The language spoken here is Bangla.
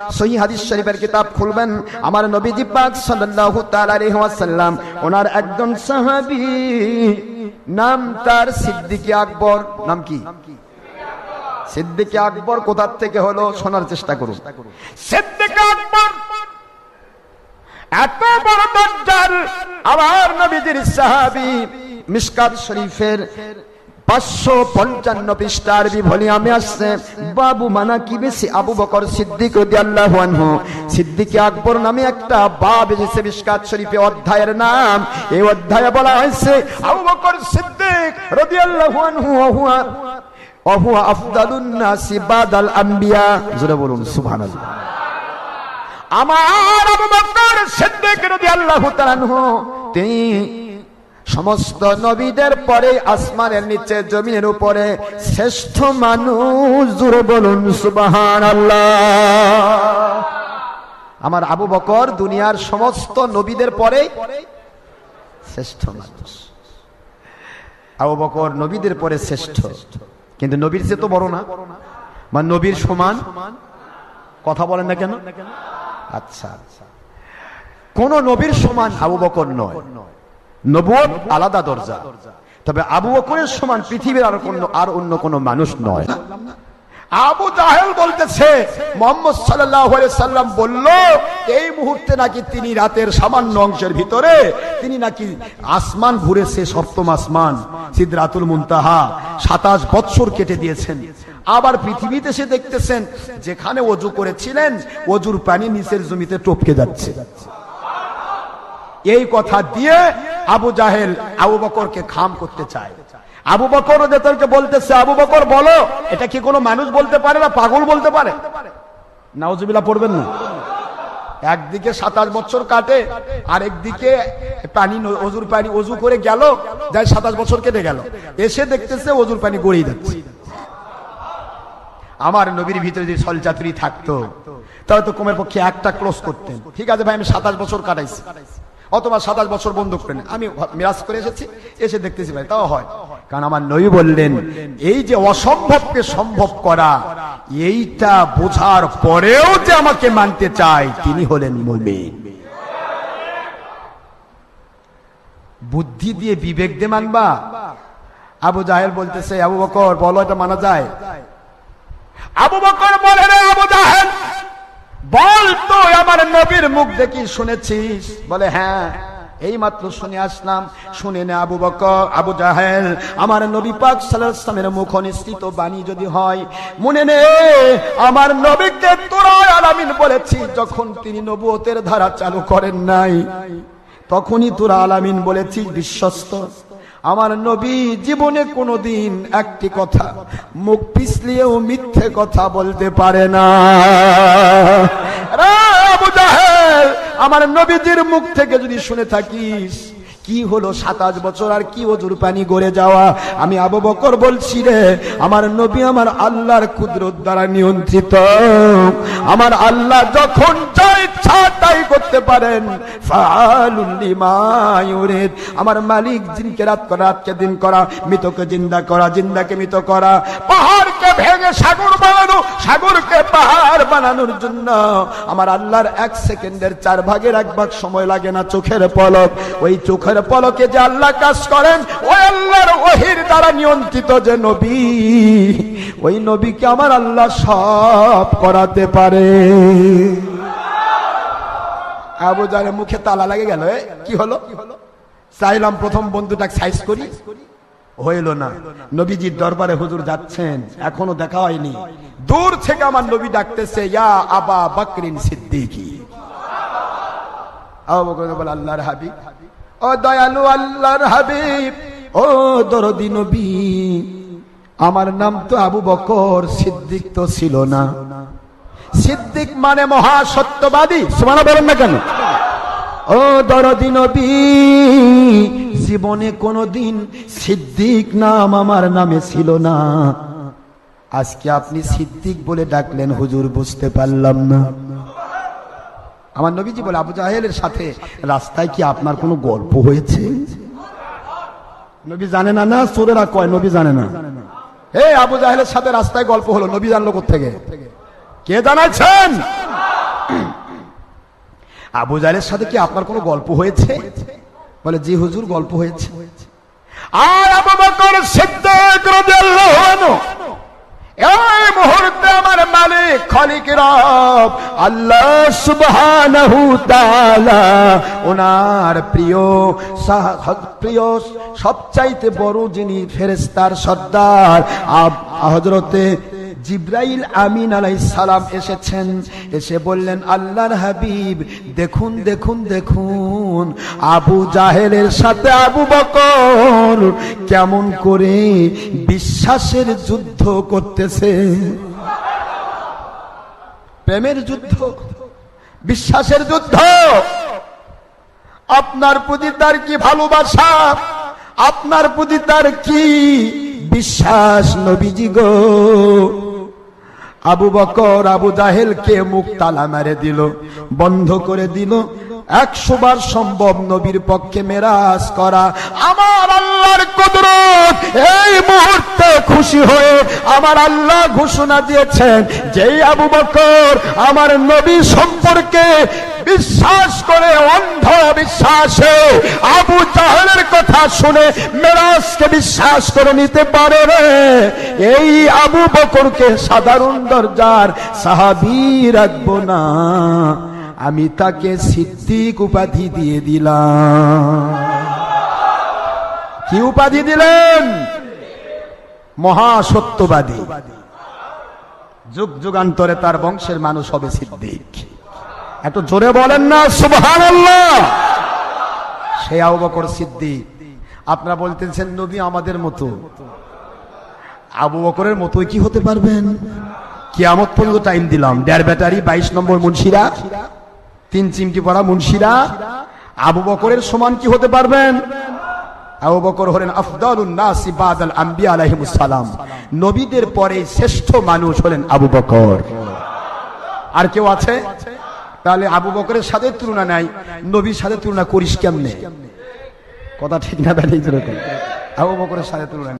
সহি হাদিস শরীফের কিতাব খুলবেন। আমার নবীজি পাক ওনার একজন নাম তার সিদ্দিকী আকবর। নাম কি? আকবর কোথা থেকে হলো? শোনার চেষ্টা করুন। এত বড় আমার নবীজির সাহাবী শরীফের পাঁচশো পঞ্চান্ন পৃষ্ঠার বিভলিয়ামে আসছে। বাবু মানা কি বেশি? আবু বকর সিদ্দিক আনহু। সিদ্দিক আকবর নামে একটা বাব এসেছে মিশকাত শরীফে অধ্যায়ের নাম। এই অধ্যায়ে বলা হয়েছে, আবু বকর সিদ্দিক আনহু ওহুয়া ওহুয়া আফদালুন নাসি বাদাল আম্বিয়া। জোরে বলুন, সুবহানাল্লাহ। আমার আবু বকর সিদ্দিক রাদিয়াল্লাহু তাআলা তিনি সমস্ত নবীদের পরে আসমানের নিচে, জমিনের উপরে শ্রেষ্ঠ মানুষ জুড়ে বলুন সুবাহান আমার আবু বকর দুনিয়ার সমস্ত নবীদের পরে শ্রেষ্ঠ মানুষ। আবু বকর নবীদের পরে শ্রেষ্ঠ। কিন্তু নবীর চেয়ে তো বড় না। বা নবীর সমান। কথা বলেন না কেন? আচ্ছা আচ্ছা। কোন নবীর সমান আবু বকর নয়। নবুয়ত আলাদা দরজা। তবে আবু বকরের সমান পৃথিবীর আর কোন আর অন্য কোন মানুষ নয়। আবু জাহেল বলতেছে, মোহাম্মদ আলাইহি সাল্লাম বলল, এই মুহূর্তে নাকি তিনি রাতের সামান্য অংশের ভিতরে, তিনি নাকি আসমান ঘুরেছে সপ্তম আসমান, সিদরাতুল মুনতাহা 27 বৎসর কেটে দিয়েছেন। আবার পৃথিবীতে সে দেখতেছেন, যেখানে অজু করেছিলেন, অজুর পানি নিচের জমিতে টপকে যাচ্ছে। এই কথা দিয়ে আবু জাহেল আবু বকরকে খাম করতে চায়। আবু বকর ওদেরকে বলতেছে, আবু বকর, বলো, এটা কি কোনো মানুষ বলতে পারে না পাগল বলতে পারে? নাউজুবিল্লাহ, পড়বেন না। একদিকে সাতাশ বছর কাটে আর একদিকে পানি, অজুর পানি অজু করে গেল, যাই সাতাশ বছর কেটে গেল। এসে দেখতেছে অজুর পানি গড়িয়ে যাচ্ছে। আমার নবীর ভিতরে যদি সলচাতুরি থাকতো, তাহলে তো কমের পক্ষে একটা ক্লোজ করতেন। ঠিক আছে ভাই, আমি সাতাশ বছর কাটাইছি। অথবা সাতাশ বছর বন্ধ করেন আমি মিরাজ করে এসেছি, এসে দেখতেছি ভাই, তাও হয়। কারণ আমার নবী বললেন, এই যে অসম্ভবকে সম্ভব করা, এইটা বোঝার পরেও যে আমাকে মানতে চায়, তিনি হলেন মুমিন। বুদ্ধি দিয়ে বিবেক দিয়ে মানবা। আবু জাহেল বলতেছে, আবু বকর, বলো এটা মানা যায়? আবু বকর বলে আবু জাহেল। বল তো আমার নবীর মুখ দেখি শুনেছিস? বলে হ্যাঁ এই মাত্র শুনে আসলাম। শুনে নে আবু বক আবু জাহেল। আমার নবী পাক ওয়াসাল্লামের মুখ নিশ্চিত বাণী যদি হয়, মনে নে, আমার নবীকে তোরা আলামিন বলেছি যখন তিনি নবুয়তের ধারা চালু করেন নাই। তখনই তোরা আলামিন বলেছিস, বিশ্বস্ত। আমার নবী জীবনে কোনোদিন একটি কথা, মুখ পিছলিয়েও মিথ্যে কথা বলতে পারে না। আমার নবীজির মুখ থেকে যদি শুনে থাকিস, কি হলো সাতাশ বছর আর কি ওজুর পানি গড়ে যাওয়া? আমি আবু বকর বলছি রে, আমার নবী আমার আল্লাহর কুদরত দ্বারা নিয়ন্ত্রিত। আমার আল্লাহ যখন যা ইচ্ছা তাই করতে পারেন। আমার মালিক দিনকে রাত করা, রাতকে দিন করা, মৃতকে জিন্দা করা, জিন্দাকে মৃত করা। পাহাড়কে ভেঙে সাগর বানানো, সাগরকে পাহাড় বানানোর জন্য আমার আল্লাহর এক সেকেন্ডের চার ভাগের এক ভাগ সময় লাগে না চোখের পলক। ওই চোখের পলকে যে আল্লাহ কাজ করেন ওই আল্লাহর ওহির দ্বারা নিয়ন্ত্রিত যে নবী, ওই নবীকে আমার আল্লাহ সব করাতে পারে। আবু জাহেলের মুখে তালা লাগে গেল কি হলো? চাইলাম প্রথম বন্ধুটা সাইজ করি। হইল না। নবীজির দরবারে হুজুর যাচ্ছেন, এখনও দেখা হয়নি। দূর থেকে আমার নবী ডাকতেছে, ইয়া আবা বকরিন সিদ্দিকি। বলে, আল্লাহর হাবিব। ও দয়ালু আল্লাহর হাবিব, ও দরদি নবী, আমার নাম তো আবু বকর, সিদ্দিক তো ছিল না। সিদ্দিক মানে মহা সত্যবাদী। সমানা বলেন না কেন? ও দরদি জীবনে কোনোদিন সিদ্দিক নাম আমার নামে ছিল না। আজকে আপনি সিদ্দিক বলে ডাকলেন, হুজুর বুঝতে পারলাম না। আমার নবীজি বলে, আবু জাহেলের সাথে রাস্তায় কি আপনার কোনো গল্প হয়েছে? নবী জানে না না চোরেরা কয়, নবী জানে না। হে আবু জাহেলের সাথে রাস্তায় গল্প হলো, নবী জানলো থেকে কে জানাচ্ছেন আবু জাহেলের সাথে কি আপনার কোনো গল্প হয়েছে? বলে, জি হুজুর, গল্প হয়েছে। আর আবু বকর সিদ্দিক রাদিয়াল্লাহু আনহু, এই মুহূর্তে আমার মালিক খালিক রব, আল্লাহ সুবহানাহু তাআলা, ওনার প্রিয় প্রিয় সবচাইতে বড় যিনি ফেরেশতার সর্দার হযরতে জিব্রাইল আমিন আলাইহিস সালাম এসেছেন। এসে বললেন, আল্লাহর হাবিব, দেখুন দেখুন দেখুন, আবু জাহেলের সাথে আবু বকর কেমন করে বিশ্বাসের যুদ্ধ করতেছে। প্রেমের যুদ্ধ, বিশ্বাসের যুদ্ধ। আপনার প্রতি তার কি ভালোবাসা? আপনার প্রতি তার কি বিশ্বাস, নবীজি গো? আবু বকর, আবু জাহেলকে মুখ তালা মেরে দিল, বন্ধ করে দিল। একশো বার সম্ভব নবীর পক্ষে মেরাজ করা। আমার আল্লাহর কুদরত এই মুহূর্তে খুশি হয়ে আমার আল্লাহ ঘোষণা দিয়েছেন, যেই আবু বকর আমার নবী সম্পর্কে বিশ্বাস করে অন্ধ বিশ্বাসে আবু জাহেলের কথা শুনে মেরাজকে বিশ্বাস করে নিতে পারে এই আবু বকরকে সাধারণ দরজার সাহাবি রাখব না। আমি তাকে সিদ্দিক উপাধি দিয়ে দিলাম। কি উপাধি দিলেন? মহাসত্যবাদী যুগ যুগান্তরে তার বংশের মানুষ হবে সিদ্দিক। এত জোরে বলেন না সুবহান সে আবু বকর সিদ্দিক, আপনারা বলতেছেন, নবী আমাদের মতো। আবু বকরের মতোই কি হতে পারবেন? কিয়ামত পর্যন্ত টাইম দিলাম। দেড় ব্যাটারি, বাইশ নম্বর মুন্সিরা, তিন চিমটি পড়া মুন্সিরা। আবু বকরের সমান কি হতে পারবেন? আবু বকর হলেন, আফদালুন নাসি বাদাল আম্বিয়া আলাইহিমুস সালাম। নবীদের পরে শ্রেষ্ঠ মানুষ হলেন আবু বকর। আর কেউ আছে? তাহলে আবু বকরের সাথে তুলনা নাই, নবীর সাথে তুলনা করিস কেমনে? কথা ঠিক না আবু বকরের সাথে তুলনা